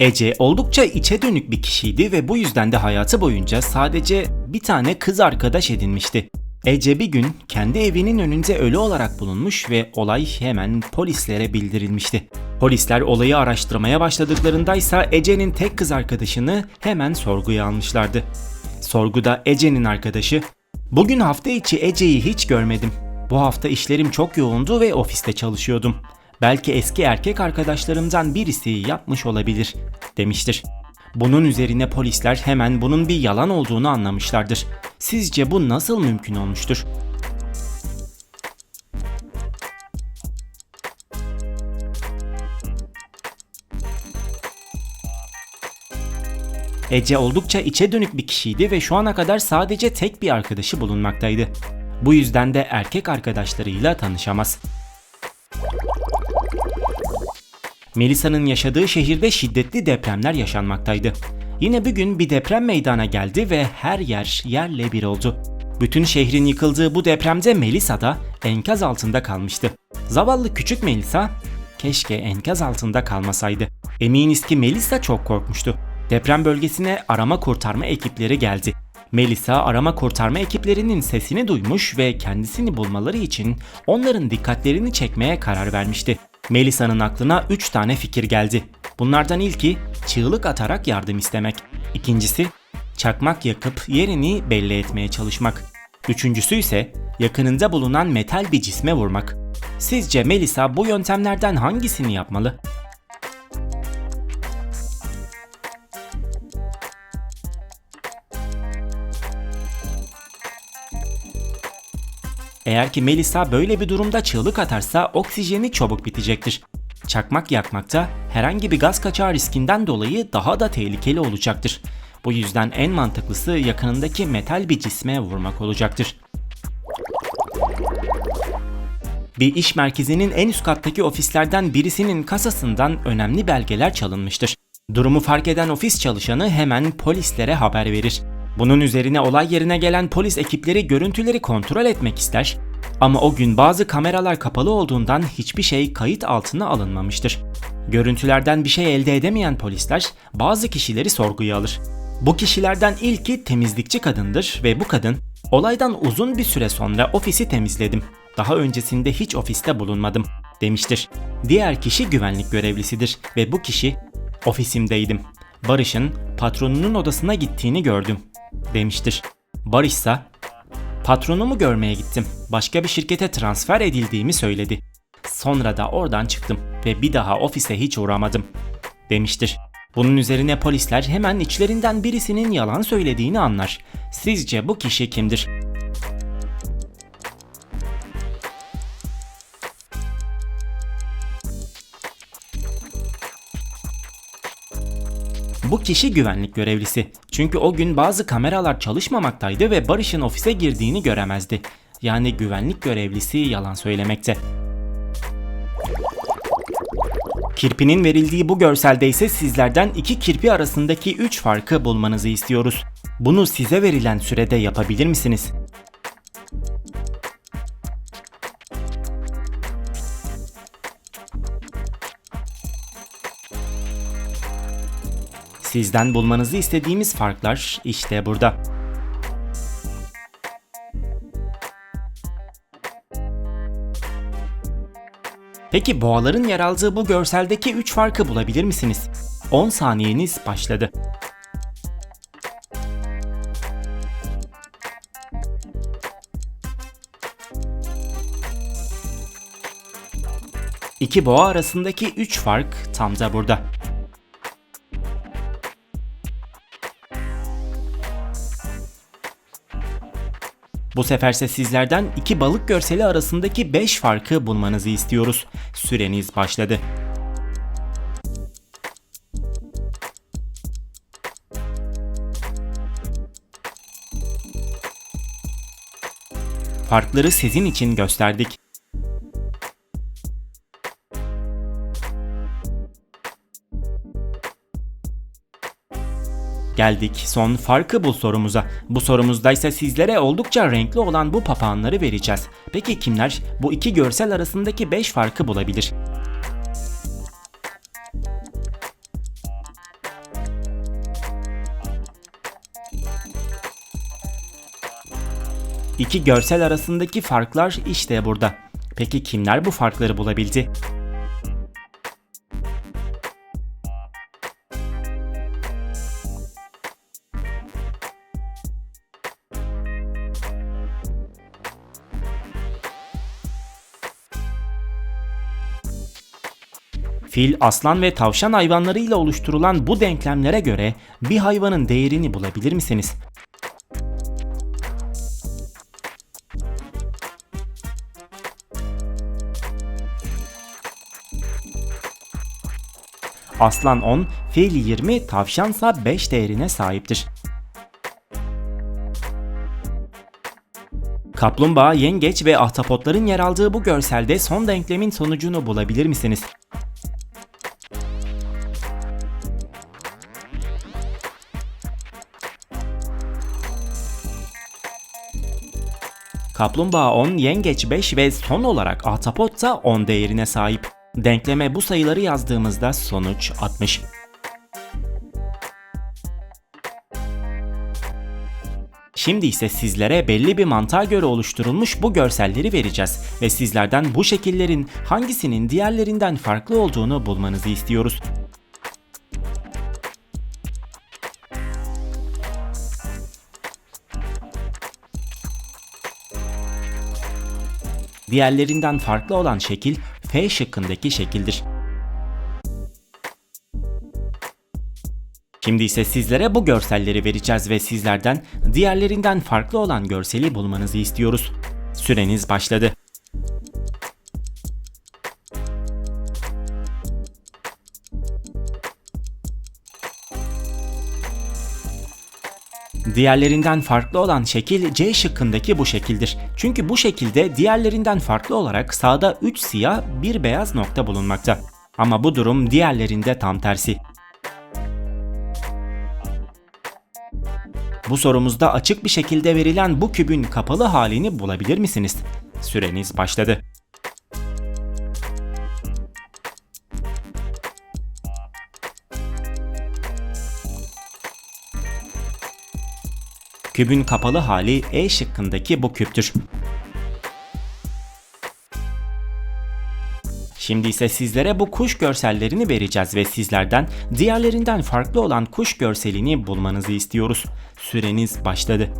Ece oldukça içe dönük bir kişiydi ve bu yüzden de hayatı boyunca sadece bir tane kız arkadaş edinmişti. Ece bir gün kendi evinin önünde ölü olarak bulunmuş ve olay hemen polislere bildirilmişti. Polisler olayı araştırmaya başladıklarındaysa Ece'nin tek kız arkadaşını hemen sorguya almışlardı. Sorguda Ece'nin arkadaşı, "Bugün hafta içi Ece'yi hiç görmedim. Bu hafta işlerim çok yoğundu ve ofiste çalışıyordum. Belki eski erkek arkadaşlarımdan birisi yapmış olabilir." demiştir. Bunun üzerine polisler hemen bunun bir yalan olduğunu anlamışlardır. Sizce bu nasıl mümkün olmuştur? Ece oldukça içe dönük bir kişiydi ve şu ana kadar sadece tek bir arkadaşı bulunmaktaydı. Bu yüzden de erkek arkadaşlarıyla tanışamaz. Melisa'nın yaşadığı şehirde şiddetli depremler yaşanmaktaydı. Yine bir gün bir deprem meydana geldi ve her yer yerle bir oldu. Bütün şehrin yıkıldığı bu depremde Melisa da enkaz altında kalmıştı. Zavallı küçük Melisa keşke enkaz altında kalmasaydı. Eminiz ki Melisa çok korkmuştu. Deprem bölgesine arama kurtarma ekipleri geldi. Melisa arama kurtarma ekiplerinin sesini duymuş ve kendisini bulmaları için onların dikkatlerini çekmeye karar vermişti. Melisa'nın aklına 3 tane fikir geldi. Bunlardan ilki çığlık atarak yardım istemek. İkincisi çakmak yakıp yerini belli etmeye çalışmak. Üçüncüsü ise yakınında bulunan metal bir cisme vurmak. Sizce Melisa bu yöntemlerden hangisini yapmalı? Eğer ki Melisa böyle bir durumda çığlık atarsa oksijeni çabuk bitecektir. Çakmak yakmakta herhangi bir gaz kaçağı riskinden dolayı daha da tehlikeli olacaktır. Bu yüzden en mantıklısı yakınındaki metal bir cisme vurmak olacaktır. Bir iş merkezinin en üst kattaki ofislerden birisinin kasasından önemli belgeler çalınmıştır. Durumu fark eden ofis çalışanı hemen polislere haber verir. Bunun üzerine olay yerine gelen polis ekipleri görüntüleri kontrol etmek ister ama o gün bazı kameralar kapalı olduğundan hiçbir şey kayıt altına alınmamıştır. Görüntülerden bir şey elde edemeyen polisler bazı kişileri sorguya alır. Bu kişilerden ilki temizlikçi kadındır ve bu kadın olaydan uzun bir süre sonra ofisi temizledim. Daha öncesinde hiç ofiste bulunmadım demiştir. Diğer kişi güvenlik görevlisidir ve bu kişi ofisimdeydim. Barış'ın patronunun odasına gittiğini gördüm demiştir. Barış ise patronumu görmeye gittim. Başka bir şirkete transfer edildiğimi söyledi. Sonra da oradan çıktım ve bir daha ofise hiç uğramadım demiştir. Bunun üzerine polisler hemen içlerinden birisinin yalan söylediğini anlar. Sizce bu kişi kimdir? Bu kişi güvenlik görevlisi. Çünkü o gün bazı kameralar çalışmamaktaydı ve Barış'ın ofise girdiğini göremezdi. Yani güvenlik görevlisi yalan söylemekte. Kirpinin verildiği bu görselde ise sizlerden iki kirpi arasındaki 3 farkı bulmanızı istiyoruz. Bunu size verilen sürede yapabilir misiniz? Sizden bulmanızı istediğimiz farklar işte burada. Peki boğaların yer aldığı bu görseldeki 3 farkı bulabilir misiniz? 10 saniyeniz başladı. İki boğa arasındaki 3 fark tam da burada. Bu seferse sizlerden iki balık görseli arasındaki 5 farkı bulmanızı istiyoruz. Süreniz başladı. Farkları sizin için gösterdik. Geldik son farkı bul sorumuza. Bu sorumuzda ise sizlere oldukça renkli olan bu papağanları vereceğiz. Peki kimler bu iki görsel arasındaki 5 farkı bulabilir? İki görsel arasındaki farklar işte burada. Peki kimler bu farkları bulabildi? Fil, aslan ve tavşan hayvanlarıyla oluşturulan bu denklemlere göre bir hayvanın değerini bulabilir misiniz? Aslan 10, fil 20, tavşansa 5 değerine sahiptir. Kaplumbağa, yengeç ve ahtapotların yer aldığı bu görselde son denklemin sonucunu bulabilir misiniz? Kaplumbağa 10, yengeç 5 ve son olarak ahtapot da 10 değerine sahip. Denkleme bu sayıları yazdığımızda sonuç 60. Şimdi ise sizlere belli bir mantığa göre oluşturulmuş bu görselleri vereceğiz ve sizlerden bu şekillerin hangisinin diğerlerinden farklı olduğunu bulmanızı istiyoruz. Diğerlerinden farklı olan şekil F şıkkındaki şekildir. Şimdi ise sizlere bu görselleri vereceğiz ve sizlerden diğerlerinden farklı olan görseli bulmanızı istiyoruz. Süreniz başladı. Diğerlerinden farklı olan şekil C şıkkındaki bu şekildir. Çünkü bu şekilde diğerlerinden farklı olarak sağda 3 siyah, bir beyaz nokta bulunmakta. Ama bu durum diğerlerinde tam tersi. Bu sorumuzda açık bir şekilde verilen bu kübün kapalı halini bulabilir misiniz? Süreniz başladı. Kübün kapalı hali E şıkkındaki bu küptür. Şimdi ise sizlere bu kuş görsellerini vereceğiz ve sizlerden diğerlerinden farklı olan kuş görselini bulmanızı istiyoruz. Süreniz başladı.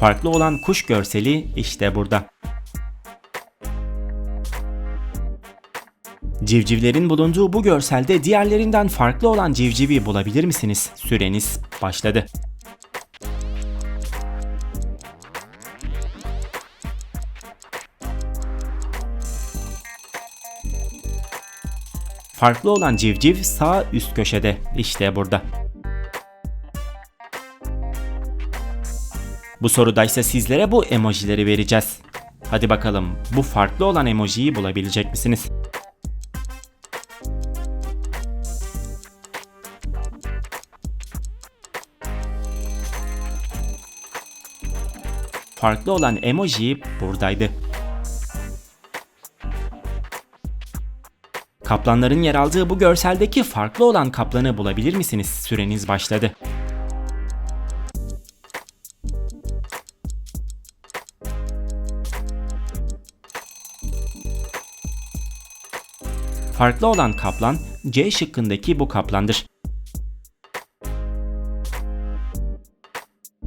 Farklı olan kuş görseli işte burada. Civcivlerin bulunduğu bu görselde diğerlerinden farklı olan civcivi bulabilir misiniz? Süreniz başladı. Farklı olan civciv sağ üst köşede. İşte burada. Bu soruda ise sizlere bu emojileri vereceğiz. Hadi bakalım bu farklı olan emojiyi bulabilecek misiniz? Farklı olan emoji buradaydı. Kaplanların yer aldığı bu görseldeki farklı olan kaplanı bulabilir misiniz? Süreniz başladı. Farklı olan kaplan C şıkkındaki bu kaplandır.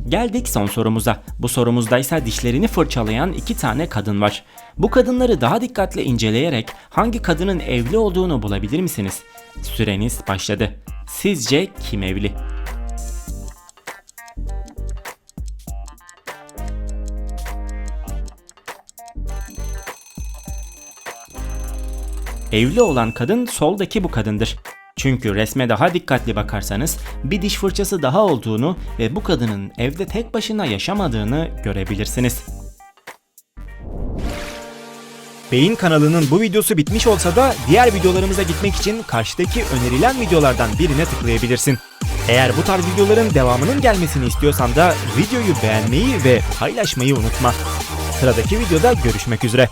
Geldik son sorumuza. Bu sorumuzda ise dişlerini fırçalayan iki tane kadın var. Bu kadınları daha dikkatle inceleyerek hangi kadının evli olduğunu bulabilir misiniz? Süreniz başladı. Sizce kim evli? Evli olan kadın soldaki bu kadındır. Çünkü resme daha dikkatli bakarsanız bir diş fırçası daha olduğunu ve bu kadının evde tek başına yaşamadığını görebilirsiniz. Beyin kanalının bu videosu bitmiş olsa da diğer videolarımıza gitmek için karşıdaki önerilen videolardan birine tıklayabilirsin. Eğer bu tarz videoların devamının gelmesini istiyorsan da videoyu beğenmeyi ve paylaşmayı unutma. Sıradaki videoda görüşmek üzere.